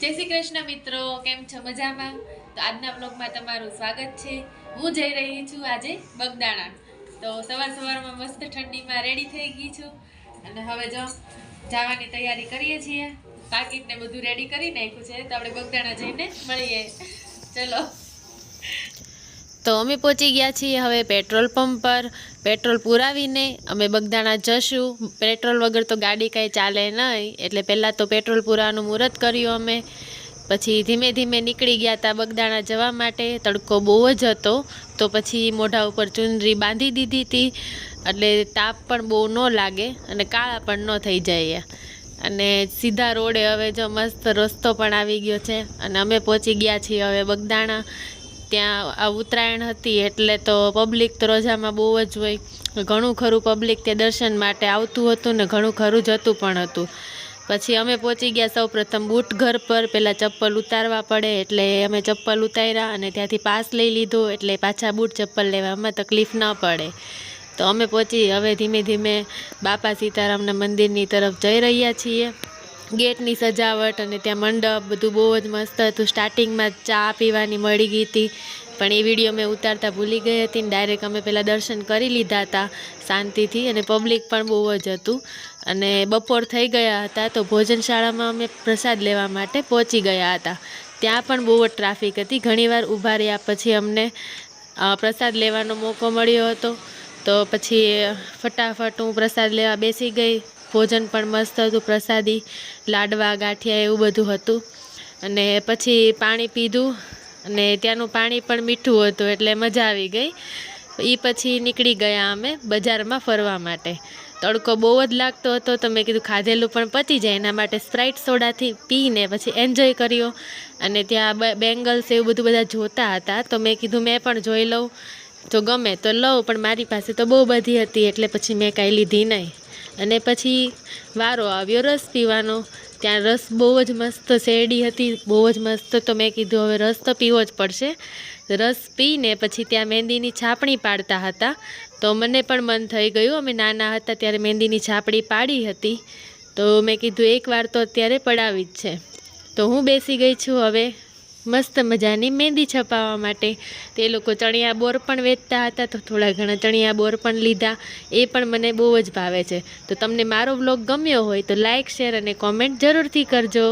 જય શ્રી કૃષ્ણ મિત્રો, કેમ છો મજામાં? તો આજના બ્લોગમાં તમારું સ્વાગત છે. હું જઈ રહી છું આજે બગદાણા. તો સવાર સવારમાં મસ્ત ઠંડીમાં રેડી થઈ ગઈ છું. અને હવે જો જવાની તૈયારી કરીએ છીએ. પાકીટને બધું રેડી કરી નાખ્યું છે. તો આપણે બગદાણા જઈને મળીએ. ચલો. તો અમે પહોંચી ગયા છીએ હવે પેટ્રોલ પંપ પર. પેટ્રોલ પુરાવીને અમે બગદાણા જશું. પેટ્રોલ વગર તો ગાડી કાંઈ ચાલે નહીં. એટલે પહેલાં તો પેટ્રોલ પુરાવાનું મુહૂર્ત કર્યું અમે. પછી ધીમે ધીમે નીકળી ગયા હતા બગદાણા જવા માટે. તડકો બહુ જ હતો. તો પછી મોઢા ઉપર ચુંદરી બાંધી દીધી હતી એટલે તાપ પણ બહુ ન લાગે અને કાળા પણ ન થઈ જાય. અને સીધા રોડે હવે જો મસ્ત રસ્તો પણ આવી ગયો છે. અને અમે પહોંચી ગયા છીએ હવે બગદાણા. ત્યાં આ ઉત્તરાયણ હતી એટલે તો પબ્લિક તો રોજામાં બહુ જ હોય. ઘણું ખરું પબ્લિક તે દર્શન માટે આવતું હતું ને ઘણું ખરું જતું પણ હતું. પછી અમે પહોંચી ગયા સૌ પ્રથમ બૂટ ઘર પર પહેલાં ચપ્પલ ઉતારવા પડે એટલે અમે ચપ્પલ ઉતાર્યા અને ત્યાંથી પાસ લઈ લીધો એટલે પાછા બૂટ ચપ્પલ લેવામાં તકલીફ ન પડે. તો અમે પહોંચી હવે ધીમે ધીમે બાપા સીતારામના મંદિરની તરફ જઈ રહ્યા છીએ. ગેટની સજાવટ અને ત્યાં મંડપ બધું બહુ જ મસ્ત હતું. સ્ટાર્ટિંગમાં ચા પીવાની મળી ગઈ હતી. પણ એ વીડિયો મેં ઉતારતા ભૂલી ગઈ હતી ને ડાયરેક્ટ અમે પહેલાં દર્શન કરી લીધા હતા શાંતિથી અને પબ્લિક પણ બહુ જ હતું. અને બપોર થઈ ગયા હતા તો ભોજનશાળામાં અમે પ્રસાદ લેવા માટે પહોંચી ગયા હતા. ત્યાં પણ બહુ જ ટ્રાફિક હતી. ઘણીવાર ઊભા રહ્યા પછી અમને પ્રસાદ લેવાનો મોકો મળ્યો હતો. તો પછી ફટાફટ હું પ્રસાદ લેવા બેસી ગઈ. ભોજન પણ મસ્ત હતું, પ્રસાદી, લાડવા, ગાંઠિયા એવું બધું હતું. અને પછી પાણી પીધું અને ત્યાંનું પાણી પણ મીઠું હતું એટલે મજા આવી ગઈ. એ પછી નીકળી ગયા અમે બજારમાં ફરવા માટે. તડકો બહુ જ લાગતો હતો, તો મેં કીધું ખાધેલું પણ પતી જાય, એના માટે સ્પ્રાઇટ સોડાથી પીને પછી એન્જોય કર્યો. અને ત્યાં બેંગલ્સ એવું બધું બધા જોતા હતા, તો મેં કીધું મેં પણ જોઈ લઉં. જો ગમે તો લઉં, પણ મારી પાસે તો બહુ બધી હતી, એટલે પછી મેં કાંઈ લીધી નહીં. અને પછી વારો આવ્યો, રસ પીવાનો. ત્યાં રસ બહુ જ મસ્ત શેરડી હતી, બહુ જ મસ્ત. તો મેં કીધું, હવે રસ તો પીવો જ પડશે. રસ પીને પછી ત્યાં મહેંદીની છાપણી પાડતા હતા. તો મને પણ મન થઈ ગયું. અમે નાના હતા ત્યારે મહેંદીની છાપણી પાડી હતી. તો મેં કીધું એકવાર તો અત્યારે પડાવી જ છે. તો હું બેસી ગઈ છું હવે. મસ્ત મજાની મહેંદી છપાવવા માટે. તે લોકો ચણિયા બોર પણ વેચતા હતા, તો થોડા ઘણા ચણિયા બોર પણ લીધા. એ પણ મને બહુ જ ભાવે છે. તો તમને મારો બ્લોગ ગમ્યો હોય તો લાઇક શેર અને કોમેન્ટ જરૂરથી કરજો.